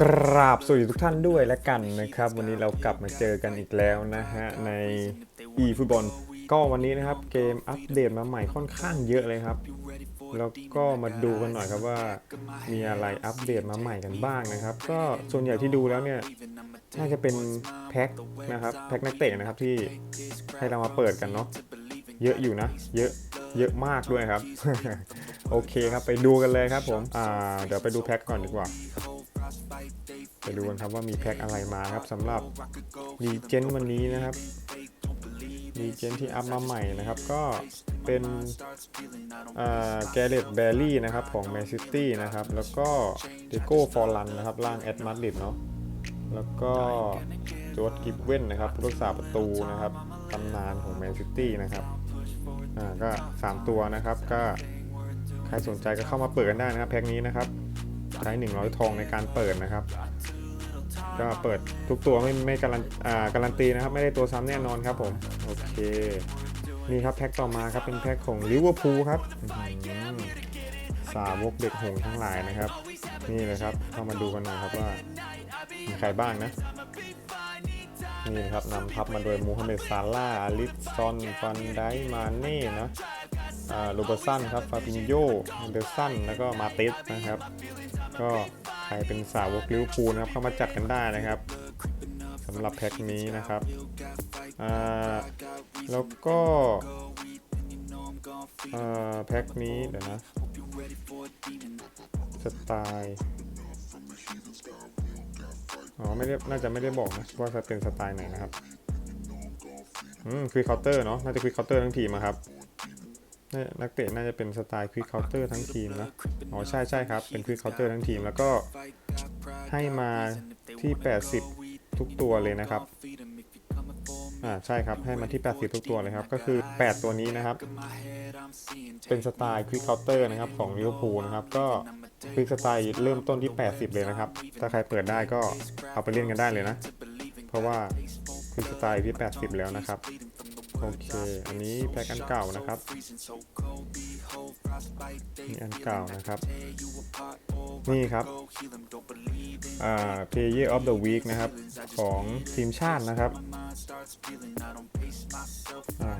กราบสวัสดีทุกท่านด้วยและกันนะครับ วันนี้เรากลับมาเจอกันอีกแล้วนะฮะ ใน e ฟุตบอลก็วันนี้นะครับ เกมอัปเดตมาใหม่ค่อนข้างเยอะเลยครับ แล้วก็มาดูกันหน่อยครับว่า มีอะไรอัปเดตมาใหม่กันบ้างนะครับ ก็ส่วนใหญ่ที่ดูแล้วเนี่ยน่าจะเป็นแพ็คนะครับแพ็คนักเตะนะครับที่ให้เรามาเปิดกันเนาะเยอะอยู่นะ เยอะเยอะมากด้วยครับ โอเคครับไปดูกันเลยครับผมอ่าเดี๋ยวไปดูแพ็คก่อนดีกว่า ไปดูกันครับว่ามีแพ็คอะไรมาครับสำหรับดีเจนวันนี้นะครับดีเจนที่อัพมาใหม่นะครับ ก็เป็นแกเรตแบลลี่นะครับของแมนซิตี้นะครับ แล้วก็เดโก้ฟอร์ลันนะครับล่างแอดมาดริดเนาะแล้วก็จอร์ดกิฟเว่นนะครับผู้รักษาประตูนะครับตำนานของแมนซิตี้นะครับอ่าก็ 3 ตัวนะครับก็ใครสนใจก็เข้ามาเปิดกันได้นะครับแพ็คนี้นะครับใช้100 ทองในการเปิดนะครับ ก็เปิดทุกตัวไม่ไม่การันอ่าการันตีนะครับ ไม่ได้ตัวซ้ำแน่นอนครับผม โอเค นี่ครับแพ็คต่อมาครับเป็นแพ็คของลิเวอร์พูลครับอื้อหือสาวกเด็กหงส์ทั้งหลายนะครับ นี่เลยครับเข้ามาดูกันหน่อยครับว่ามีใครบ้างนะนี่นะครับนำทัพมาโดยมูฮัมเหม็ดซาร่าอาลิสซอนฟันไดมาเน่นะอ่าโรเบอร์สันครับฟาบินโยเดอร์สันแล้วก็มาติสนะครับ ก็ รเป็นสาวกลิวพูลนะครับเข้ามาจัดกันได้นะครับสำหรับแพ็คนี้นะครับอ่าแล้วก็อ่าแพ็คนี้เดี๋ยวนะสไตล์อ๋อไม่ได้น่าจะไม่ได้บอกนะว่าจะเป็นสไตล์ไหนนะครับอืมคือเคาน์เตอร์เนาะน่าจะคือเคาน์เตอร์ทั้งทีมครับนักเตะน่าจะเป็นสไตล์ควิกเคาน์เตอร์ทั้งทีมนะอ๋อใช่ใช่ครับเป็นควิกเคาน์เตอร์ทั้งทีม แล้วก็ ให้มาที่ 80 ทุกตัวเลยนะครับอ่าใช่ครับให้มาที่ 80 ทุกตัวเลยครับ ก็คือ 8 ตัวนี้นะครับ เป็นสไตล์ควิกเคาน์เตอร์นะครับของลิเวอร์พูลนะครับ ก็ควิกสไตล์เริ่มต้นที่ 80 เลยนะครับ ถ้าใครเปิดได้ก็เอาไปเล่นกันได้เลยนะ เพราะว่าควิกสไตล์ที่ 80 แล้วนะครับ โอเค อันนี้แพ็กอันเก่านะครับนี่อันเก่านะครับ นี่ครับ Player of the Week นะครับ ของทีมชาตินะครับ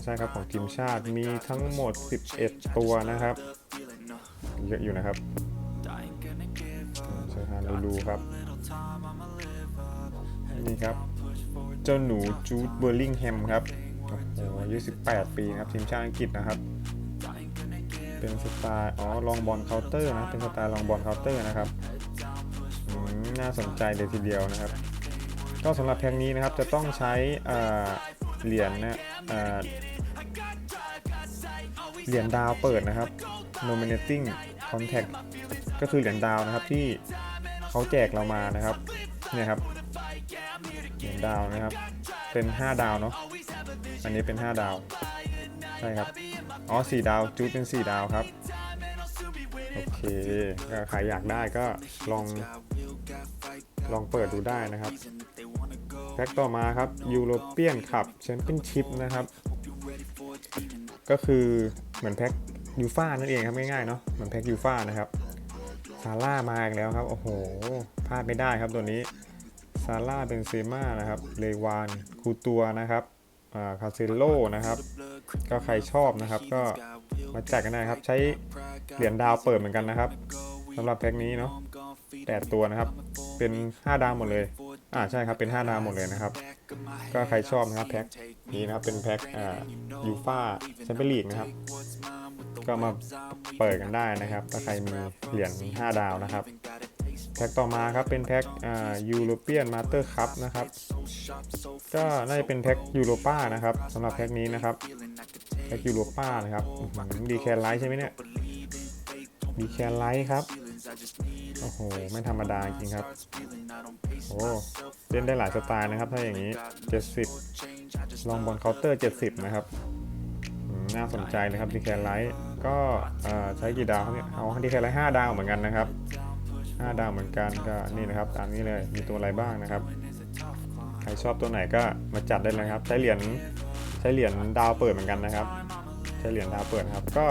ใช่ครับของทีมชาติมีทั้งหมด 11 ตัวนะครับ เยอะอยู่นะครับอืมใช่ทานดูครับ นี่ครับ เจ้าหนูจูดเบอร์ลิงแฮมครับโอ้โหอายุ 18 ปีครับ ทีมชาติอังกฤษนะครับ เป็นสไตล์ อ๋อ ลองบอลเคาน์เตอร์นะ เป็นสไตล์ลองบอลเคาน์เตอร์นะครับ น่าสนใจเลยทีเดียวนะครับ ก็สำหรับแพ็กนี้นะครับจะต้องใช้เหรียญนะเหรียญดาวเปิดนะครับ nominating contact ก็คือเหรียญดาวนะครับที่เขาแจกเรามานะครับเนี่ยครับเหรียญดาวนะครับ เป็น 5 ดาวเนาะอันนี้เป็น 5 ดาวใช่ครับอ๋อ4ดาวจูดเป็น 4 ดาวครับ เคก็ใครอยากได้ก็ลองลองเปิดดูได้นะครับแพ็คต่อมาครับยูโรเปียนคัพแชมเปี้ยนชิพนะครับ ก็คือเหมือนแพ็คยูฟ่านั่นเองครับง่ายๆเนาะเหมือนแพ็คยูฟ่านะครับซาร่ามาอีกแล้วครับ โอ้โหพลาดไม่ได้ครับตัวนี้ซาร่าเบนเซม่านะครับเลวานคูตัวนะครับอาคาเซโลนะครับ ก็ใครชอบนะครับก็ มาแจัดกันได้ครับ ใช้เหรียญดาวเปิดเหมือนกันนะครับสำหรับแพ็คนี้เนาะแปดตัวนะครับ เป็น 5 ดาวหมดเลย อ่าใช่ครับ เป็น 5 ดาวหมดเลยนะครับ ก็ใครชอบนะครับแพ็คนี้นะครับ เป็นแพ็คอ่ายูฟ่าแชมเปี้ยนลีกนะครับ ก็มาเปิดกันได้นะครับ ถ้าใครมีเหรียญ5 ดาวนะครับ แพ็คต่อมาครับ เป็นแพ็คอ่ายูโรเปียนมาสเตอร์คัพนะครับ ก็น่าจะเป็นแพ็คยูโรป้านะครับสำหรับแพ็คนี้นะครับ แพ็คยูโรป้านะครับดีแคร์ไลท์ใช่ไหมเนี่ยดีแคร์ไลท์ครับ โอ้โห ไม่ธรรมดาจริงครับ โอ้เล่นได้หลายสไตล์นะครับ ถ้าอย่างนี้ 70 ลองบอลเคาน์เตอร์ 70 นะครับอืมน่าสนใจนะครับดีแคร์ไลท์ก็เอ่อใช้กี่ดาวครับเนี่ยเอาดีแคร์ไลท์5ดาวเหมือนกันนะครับ 5 ดาวเหมือนกันก็นี่นะครับ ตามนี้เลยมีตัวอะไรบ้างนะครับ ใครชอบตัวไหนก็มาจัดได้เลยครับ ใช้เหรียญใช้เหรียญดาวเปิดเหมือนกันนะครับ ใช้เหรียญดาวเปิดครับ ก็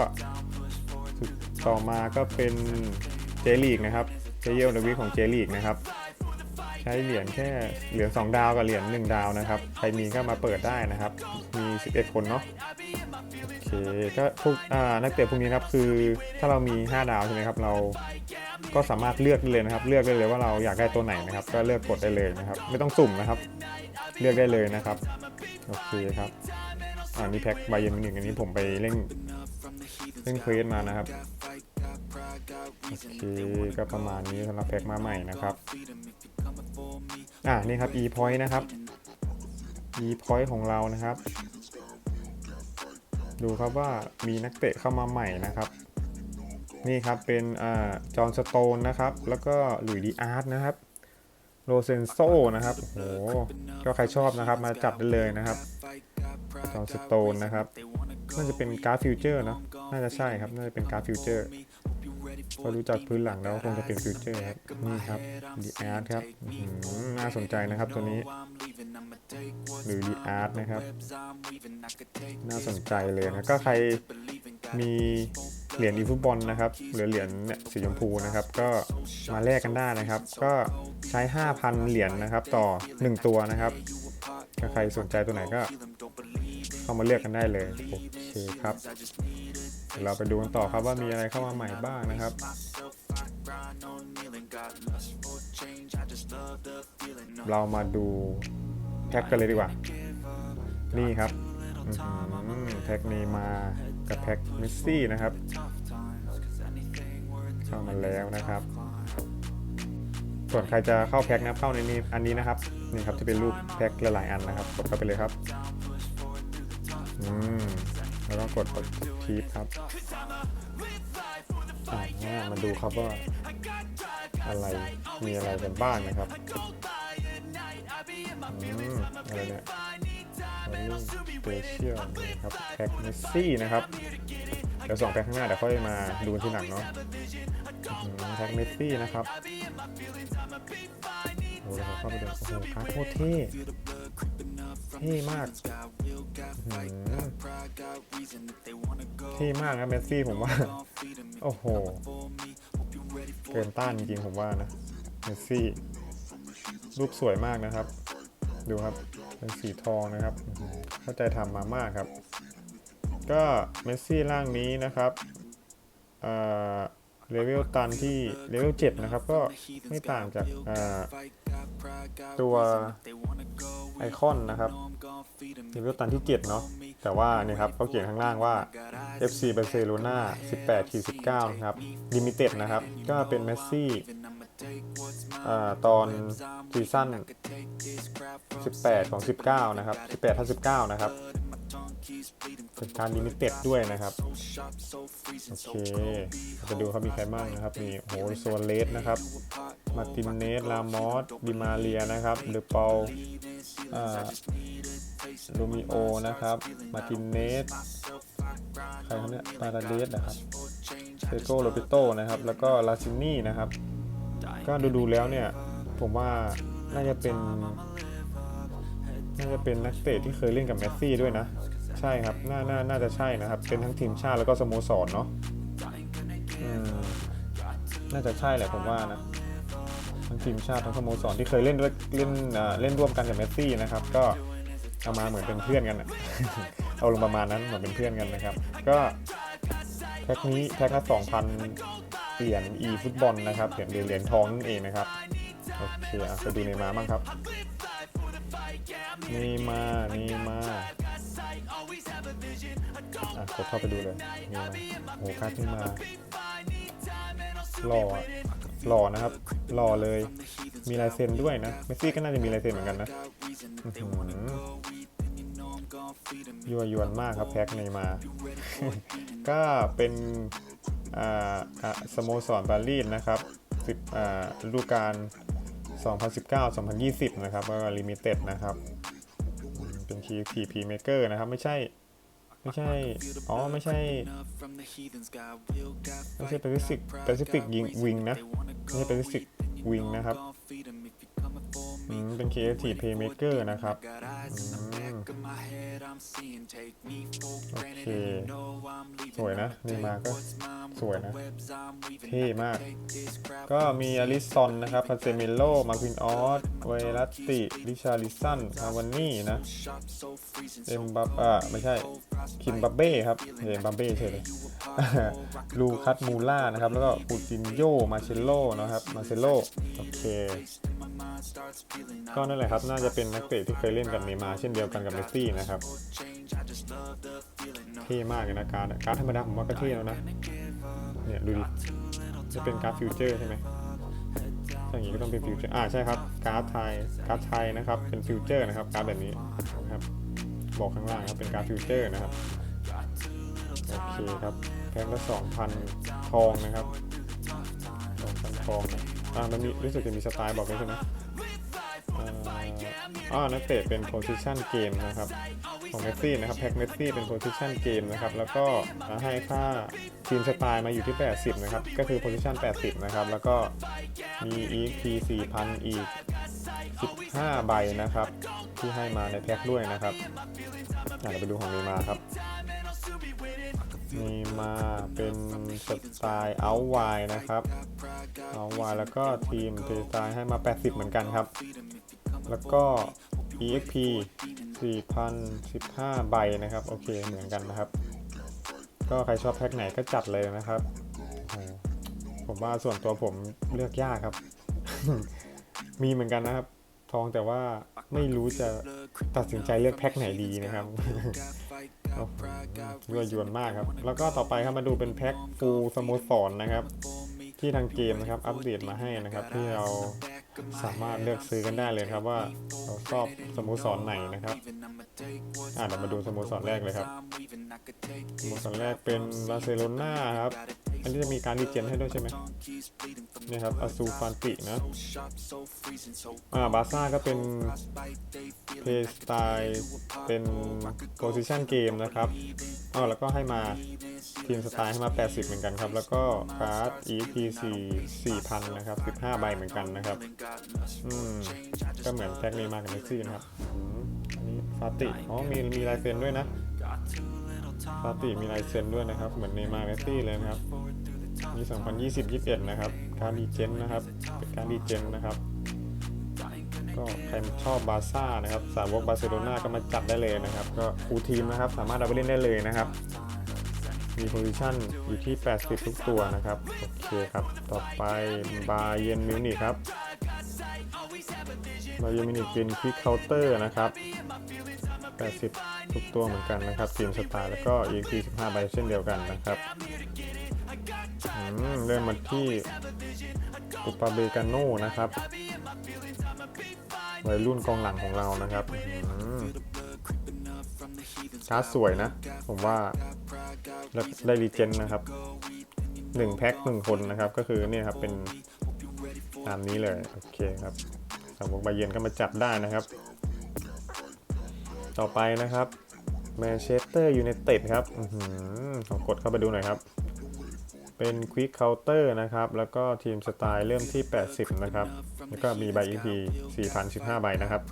ต่อมาก็เป็นเจลีกนะครับเจเยลเดวิของเจลีกนะครับ ใช้เหรียญแค่เหรียญ2ดาวกับเหรียญ1ดาวนะครับ ใครมีก็มาเปิดได้นะครับ มี 11 คนเนาะโอเคก็พวกนักเตะพวกนี้ครับคือถ้าเรามี 5 ดาวใช่ไหมครับ เราก็สามารถเลือกได้เลยนะครับ เลือกได้เลยว่าเราอยากได้ตัวไหนนะครับ ก็เลือกกดได้เลยนะครับ ไม่ต้องสุ่มนะครับ เลือกได้เลยนะครับ โอเคครับ อ่านี่แพ็คใบเย็นหนึ่งอันนี้ผมไปเล่นเล่นเควสมานะครับโอเคก็ประมาณนี้สำหรับแพ็คมาใหม่นะครับอ่านี่ครับ e point นะครับ e point ของเรานะครับ ดูครับว่ามีนักเตะเข้ามาใหม่นะครับ นี่ครับเป็นอ่าจอห์นสโตนนะครับ แล้วก็หลุยดีอาร์ตนะครับโรเซนโซนะครับโอ้โหก็ใครชอบนะครับมาจับได้เลยนะครับ จอสโตนนะครับ น่าจะเป็นการ์ดฟิวเจอร์เนอะน่าจะใช่ครับ น่าจะเป็นการ์ดฟิวเจอร์พอรู้จักพื้นหลังแล้วคงจะเป็นฟิวเจอร์ครับ นี่ครับดีอาร์ตครับน่าสนใจนะครับตัวนี้ หรือดีอาร์ตนะครับ น่าสนใจเลยนะ ก็ใครมีเหรียญอีฟุตบอลนะครับหรือเหรียญเนี่ยสีชมพูนะครับ ก็มาแลกกันได้นะครับ ก็ใช้ 5,000 เหรียญนะครับ ต่อ 1 ตัวนะครับถ้าใครสนใจตัวไหนก็ เข้ามาเลือกกันได้เลย โอเคครับเดี๋ยวเราไปดูกันต่อครับว่ามีอะไรเข้ามาใหม่บ้างนะครับเรามาดูแพ็คกันเลยดีกว่า นี่ครับแพ็คเนย์มากับแพ็คเมสซี่นะครับ เข้ามาแล้วนะครับ ส่วนใครจะเข้าแพ็คนะเข้าในนี้อันนี้นะครับ นี่ครับจะเป็นรูปแพ็คหลายๆอันนะครับ กดเข้าไปเลยครับ แล้วก็กดทีปครับอ่ามาดูครับว่าอะไรมีอะไรกันบ้างนะครับอืมอะไรเนี่ยวอลลุ่มสเปเชียลนะครับแพ็คเมสซี่นะครับเดี๋ยวสองแพ็คข้างหน้าเดี๋ยวค่อยมาดูทีหลังเนาะแพ็คเมสซี่นะครับโอ้โหเข้าไปดูโอ้โหการ์ดโคตรเท่ ท่มากอื้อหือเท่มากนะเมสซี่ผมว่า โอ้โห เกินต้านจริงๆผมว่านะ เมสซี่ รูปสวยมากนะครับ ดูครับ เป็นสีทองนะครับอื้อหือเข้าใจทำมามากครับ ก็เมสซี่ร่างนี้นะครับเอ่อเลเวลตันที่เลเวล7นะครับ ก็ไม่ต่างจากเอ่อ ตัวไอคอนนะครับเลเวลตันที่ 7 เนาะแต่ว่านี่ครับเขาเขียนข้างล่างว่า FC Barcelona 18ที19นะครับ Limited นะครับ ก็เป็นเมสซี่อ่าตอนซีซั่น18 ของ 19 นะครับ 18ทั19 นะครับ เป็นการลิมิเต็ดด้วยนะครับ โอเคเราจะดูเขามีใครบ้างนะครับ มีโอ้โหโซเลสนะครับ มาตินเนส ลามอสดิมาเรียนะครับเดอเปาอ่าโรมิโอนะครับ มาตินเนส ใครเขาเนี่ยปาราเดสนะครับเซโกโรเปโตนะครับ แล้วก็ลาซินี่นะครับ ก็ดูดูๆแล้วเนี่ย ผมว่าน่าจะเป็น น่าจะเป็นนักเตะที่เคยเล่นกับเมสซี่ด้วยนะ ใช่ครับ น่าน่าน่าจะใช่นะครับ เป็นทั้งทีมชาติแล้วก็สโมสรเนาะน่าจะใช่แหละผมว่านะ ทั้งทีมชาติทั้งสโมสรที่เคยเล่นด้วยเล่นเล่นร่วมกันกับเมสซี่นะครับ ก็เอามาเหมือนเป็นเพื่อนกันอะเอาลงประมาณนั้นเหมือนเป็นเพื่อนกันนะครับ ก็แพ็คนี้แพ็คละสองพันเหรียญ e ฟุตบอลนะครับเหรียญเหรียญทองนั่นเองนะครับ โอเคอะไปดูเนมาบ้างครับ นย์มานย์มาอะกดเข้าไปดูเลยนย์มาโอ้โหการ์ดขึ้นมาหล่อหล่อนะครับหล่อเลย มีลายเซ็นด้วยนะเมสซี่ก็น่าจะมีลายเซ็นเหมือนกันนะอื้อหือยัวยวนมากครับแพ็คเนมา ก็เป็นอ่าอะสโมสรปารีสนะครับสิบอ่าฤดูกาล 2019-2020 นะครับก็ลิมิเต็ดนะครับ เป็น TP Maker นะครับ ไม่ใช่ไม่ใช่ อ๋อ ไม่ใช่ ไม่ใช่แปซิฟิกแปซิฟิกยิงวิงนะ ไม่ใช่แปซิฟิกวิงนะครับ เป็น Creative Playmaker นะครับอื เคสวยนะนี่มาก็สวยนะเท่มาก ก็มีอลิซอนนะครับคาเซมิโลมาควินออสเวลัตติ ริชาริสันฮาวานี่นะ เอ็มบับอ่าไม่ใช่ คิมบับเบ้ครับเห็นบับเบ้เฉยเลยลูคัสมูล่านะครับ แล้วก็ปูจินโยมาเชลโลนะครับมาเชลโลโอเคก็นั่นแหละครับ น่าจะเป็นนักเตะที่เคยเล่นกับเนมาเช่นเดียวกันกับเมสซี่นะครับเท่มากเลยนะการ์ดการ์ดธรรมดาผมว่าก็เท่แล้วนะเนี่ยดูดิจะเป็นการ์ดฟิวเจอร์ใช่ไหมถ้าอย่างนี้ก็ต้องเป็นฟิวเจอร์อ่าใช่ครับการ์ดไทยการ์ดไทยนะครับเป็นฟิวเจอร์นะครับการ์ดแบบนี้นะครับ บอกข้างล่างครับเป็นการฟิวเจอร์นะครับโอเคครับแพ็คละสองพันทองนะครับสองพันทองอ่ามันมีรู้สึกจะมีสไตล์บอกไว้ใช่ไหม อ่าอ่านักเตะเป็น position game นะครับ ของเมสซี่นะครับแพ็คเมสซี่เป็น position game นะครับ แล้วก็ให้ค่าทีมสไตล์มาอยู่ที่ 80 นะครับ ก็คือ position 80 นะครับ แล้วก็มี EP 4,000 อีก 15 ใบนะครับ ที่ให้มาในแพ็คด้วยนะครับอะเราไปดูของนีมาครับ มีมาเป็นสไตล์เอาไวนะครับเอาไวแล้วก็ทีมเทสไตล์ให้มา 80 เหมือนกันครับ แล้วก็ EXP 4,015 ใบนะครับ โอเคเหมือนกันนะครับ ก็ใครชอบแพ็คไหนก็จัดเลยนะครับ ผมว่าส่วนตัวผมเลือกยากครับ มีเหมือนกันนะครับ ทองแต่ว่าไม่รู้จะตัดสินใจเลือกแพ็คไหนดีนะครับ ครับยั่วยวนมากครับ แล้วก็ต่อไปครับมาดูเป็นแพ็คฟูลสโมสรนะครับ ที่ทางเกมนะครับ อัปเดตมาให้นะครับ ที่เรา สามารถเลือกซื้อกันได้เลยครับว่าเราชอบสโมสรไหนนะครับอ่าเดี๋ยวมาดูสโมสรแรกเลยครับสโมสรแรกเป็นบาร์เซโลนาครับ อันนี้จะมีการดีเจนให้ด้วยใช่ไหมนี่ครับอาซูฟานตินะอ่าบาซ่าก็เป็นเพย์สไตล์เป็นโพซิชันเกมนะครับอ๋อแล้วก็ให้มาทีมสไตล์ให้มา 80 เหมือนกันครับ แล้วก็การ์ด EP 4 4,000 นะครับ 15 ใบเหมือนกันนะครับอืมก็เหมือนแท็กนี้มากับเมสซี่นะครับอันนี้ฟาติอ๋อมีมีลายเซ็นด้วยนะฟาติมีลายเซ็นด้วยนะครับ เหมือนเนมาร์เมสซี่เลยนะครับมี2020-21 นะครับ การดีเจนนะครับ เป็นการดีเจนนะครับ ก็ใครชอบบาร์ซ่านะครับ สาวกบาร์เซโลนาก็มาจัดได้เลยนะครับ ก็ฟูทีมนะครับ สามารถเอาไปเล่นได้เลยนะครับ มีโพซิชันอยู่ที่ 80 ทุกตัวนะครับ โอเคครับ ต่อไปบาเยนมิวนิกครับ บาเยนมิวนิกเป็นคิกเคาน์เตอร์นะครับ 80 ทุกตัวเหมือนกันนะครับทีมสไตล์แล้วก็ EXP 15ใบเช่นเดียวกันนะครับเริ่มมาที่อุปาเบกาโน่นะครับวัยรุ่นกองหลังของเรานะครับอืมการ์ดสวยนะ ผมว่าแล้วได้รีเจนนะครับหนึ่งแพ็คหนึ่งคนนะครับ ก็คือเนี่ยครับเป็น ตามนี้เลยโอเคครับสาวกบาเยนก็มาจับได้นะครับ ต่อไปนะครับแมนเชสเตอร์ยูไนเต็ดครับอขอกดเข้าไปดูหน่อยครับ เป็นควิกเคาน์เตอร์นะครับ แล้วก็ทีมสไตล์เริ่มที่ 80 นะครับ แล้วก็มีใบ EP 4,015 ใบนะครับ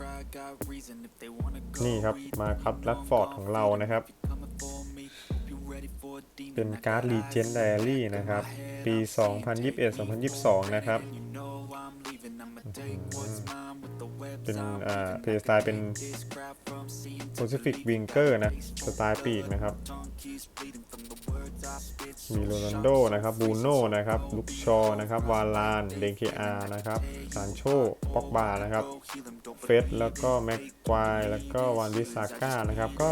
นี่ครับมาครับลัดฟอร์ดของเรานะครับ เป็นการ์ด Legend Diary นะครับ ปี 2021-2022 นะครับ เป็นอ่าเพย์สไตล์เป็น Pacific Winger นะ สไตล์ปีกนะครับ มีโรนัลโดนะครับบูโน่นะครับลุกชอนะครับวาลานเดงเคอานะครับซานโชป็อกบานะครับเฟสแล้วก็แม็กควายแล้วก็วานวิสาก้านะครับก็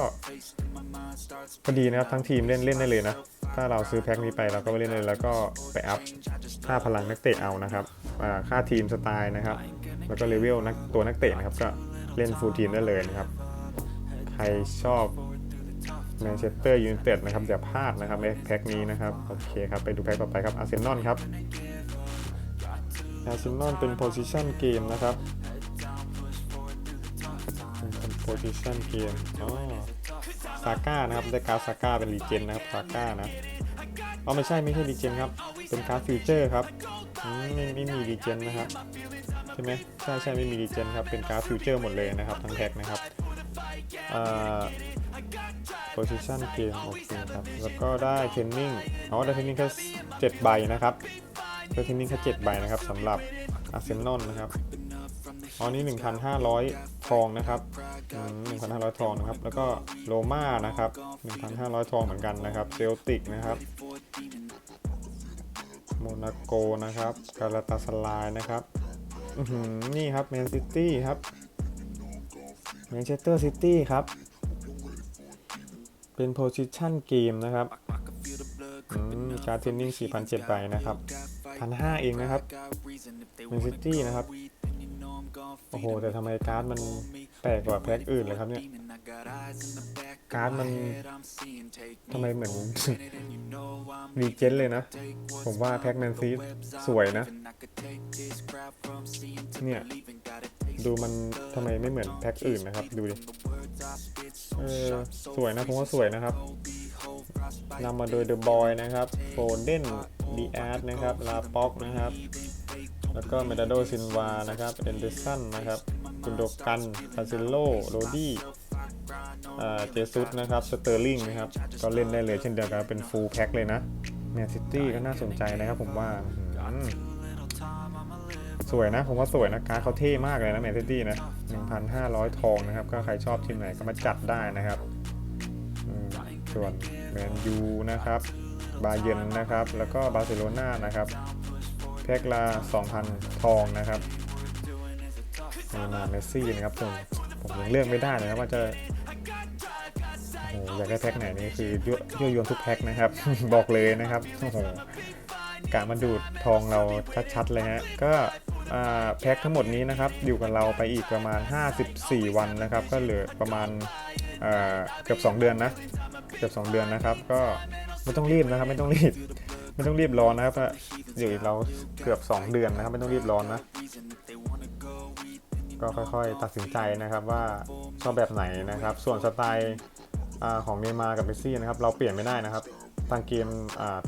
ก็ดีนะครับทั้งทีมเล่นเล่นได้เลยนะ ถ้าเราซื้อแพ็คนี้ไปเราก็ไปเล่นเลยแล้วก็ไปอัพค่าพลังนักเตะเอานะครับค่าทีมสไตล์นะครับ แล้วก็เลเวลนักตัวนักเตะนะครับก็เล่นฟูลทีมได้เลยนะครับ ใครชอบแมนเชสเตอร์ยูไนเต็ดนะครับอย่าพลาดนะครับในแพ็คนี้นะครับโอเคครับไปดูแพ็คต่อไปครับอาร์เซนอลครับอาร์เซนอลเป็นโพซิชันเกมนะครับเป็นโพซิชันเกมอ๋อาก้านะครับได้การ์ดซาก้าเป็นรีเจนนะครับซาก้านะเอ๋อไม่ใช่ไม่ใช่รีเจนครับ เป็นการ์ดฟิวเจอร์ครับไม่ไม่มีรีเจนนะครับใช่ไหมใช่ใช่ไม่มีรีเจนครับเป็นการ์ดฟิวเจอร์หมดเลยนะครับทั้งแพ็คนะครับอ่า position game โอเคครับแล้วก็ได้ training อ๋อได้ training แค่7ใบนะครับได้ training แค่7ใบนะครับสำหรับ Arsenal นะครับอ๋อนี่ 1,500 ทองนะครับ1,500 ทองนะครับ แล้วก็โรม่านะครับ 1,500 ทองเหมือนกันนะครับ เซลติกนะครับโมนาโกนะครับ กาลาตาสลายนะครับอือหือนี่ครับแมนซิตี้ครับแมนเชสเตอร์ซิตี้ครับ เป็นโพซิชันเกมนะครับอืมการ์ดเทนนิ่ง4,007ใบนะครับ1,500เองนะครับแมนซิตี้นะครับ โอ้โห แต่ทำไมการ์ดมันแปลกกว่าแพ็คอื่นเลยครับเนี่ย การ์ดมันทำไมเหมือนรีเจนเลยนะ ผมว่าแพ็คแมนซีสวยนะ เนี่ย ดูมันทำไมไม่เหมือนแพ็คอื่นนะครับ ดูดิ เออ สวยนะ ผมว่าสวยนะครับนำมาโดยเดอะบอยนะครับโฟเดนดีแอดนะครับ ลาป็อกนะครับ แล้วก็เมดาโดซินวานะครับเอนเดอร์สันนะครับกุนโดกันคาซิโลโรดี้เจซุสนะครับสเตอร์ลิงนะครับก็เล่นได้เลยเช่นเดียวกันเป็นฟูลแพ็คเลยนะแมนซิตี้ก็น่าสนใจนะครับผมว่าอืมสวยนะ ผมว่าสวยนะการเขาเท่มากเลยนะแมนซิตี้นะ 1,500 ทองนะครับ ก็ใครชอบทีมไหนก็มาจัดได้นะครับส่วนแมนยูนะครับ บาเยนนะครับ แล้วก็บาร์เซโลนานะครับ แพ็คละ2,000 ทองนะครับมาเมสซี่นะครับผมผมยังเลือกไม่ได้นะครับว่าจะโอ้อยากได้แพ็คไหนนี่คือยั่วยวนทุกแพ็คนะครับ บอกเลยนะครับโอ้โหกะมาดูดทองเราชัดๆเลยฮะก็แพ็คทั้งหมดนี้นะครับอยู่กับเราไปอีกประมาณ 54 วันนะครับ ก็เหลือประมาณเอ่อเกือบ 2 เดือนนะเกือบ 2 เดือนนะครับ ก็ไม่ต้องรีบนะครับไม่ต้องรีบ ไม่ต้องรีบร้อนนะครับอยู่เราเกือบ 2 เดือนนะครับ ไม่ต้องรีบร้อนนะ ก็ค่อยๆ ตัดสินใจนะครับว่าชอบแบบไหนนะครับ ส่วนสไตล์ของเนย์มากับเมซี่นะครับ เราเปลี่ยนไม่ได้นะครับทางเกม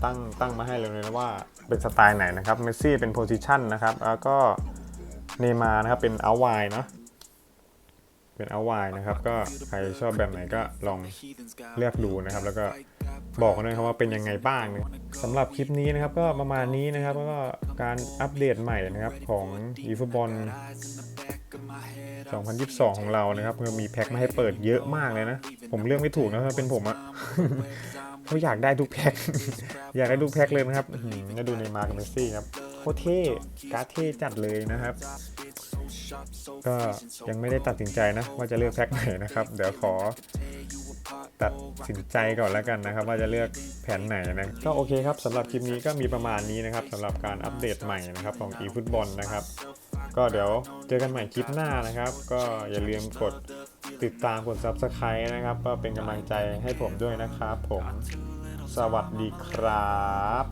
ตั้งตั้งมาให้เลยนะว่าเป็นสไตล์ไหนนะครับเมซี่เป็นโพซิชันนะครับแล้วก็เนมานะครับเป็นเอาไวเนาะเป็นเอาไวนะครับ ก็ใครชอบแบบไหนก็ลองเลือกดูนะครับ แล้วก็ บอกกันด้วยครับว่าเป็นยังไงบ้างนะสำหรับคลิปนี้นะครับก็ประมาณนี้นะครับแล้วก็การอัปเดตใหม่นะครับของอีฟุตบอล2022 ของเรานะครับคือมีแพ็คมาให้เปิดเยอะมากเลยนะ ผมเลือกไม่ถูกนะถ้าเป็นผมอะเขาอยากได้ทุกแพ็คอยากได้ทุกแพ็คเลยนะครับอื้อหือแล้วดูในมาร์กเมสซี่ครับโคเท่การ์ดเท่จัดเลยนะครับ ก็ยังไม่ได้ตัดสินใจนะว่าจะเลือกแพ็คไหนนะครับ เดี๋ยวขอ ตัดสินใจก่อนแล้วกันนะครับ ว่าจะเลือกแผนไหนนะก็โอเคครับสำหรับคลิปนี้ก็มีประมาณนี้นะครับสำหรับการอัปเดตใหม่นะครับของ eFootball นะครับ ก็เดี๋ยวเจอกันใหม่คลิปหน้านะครับ ก็อย่าลืมกดติดตามกด Subscribe นะครับ ก็เป็นกำลังใจให้ผมด้วยนะครับผม สวัสดีครับ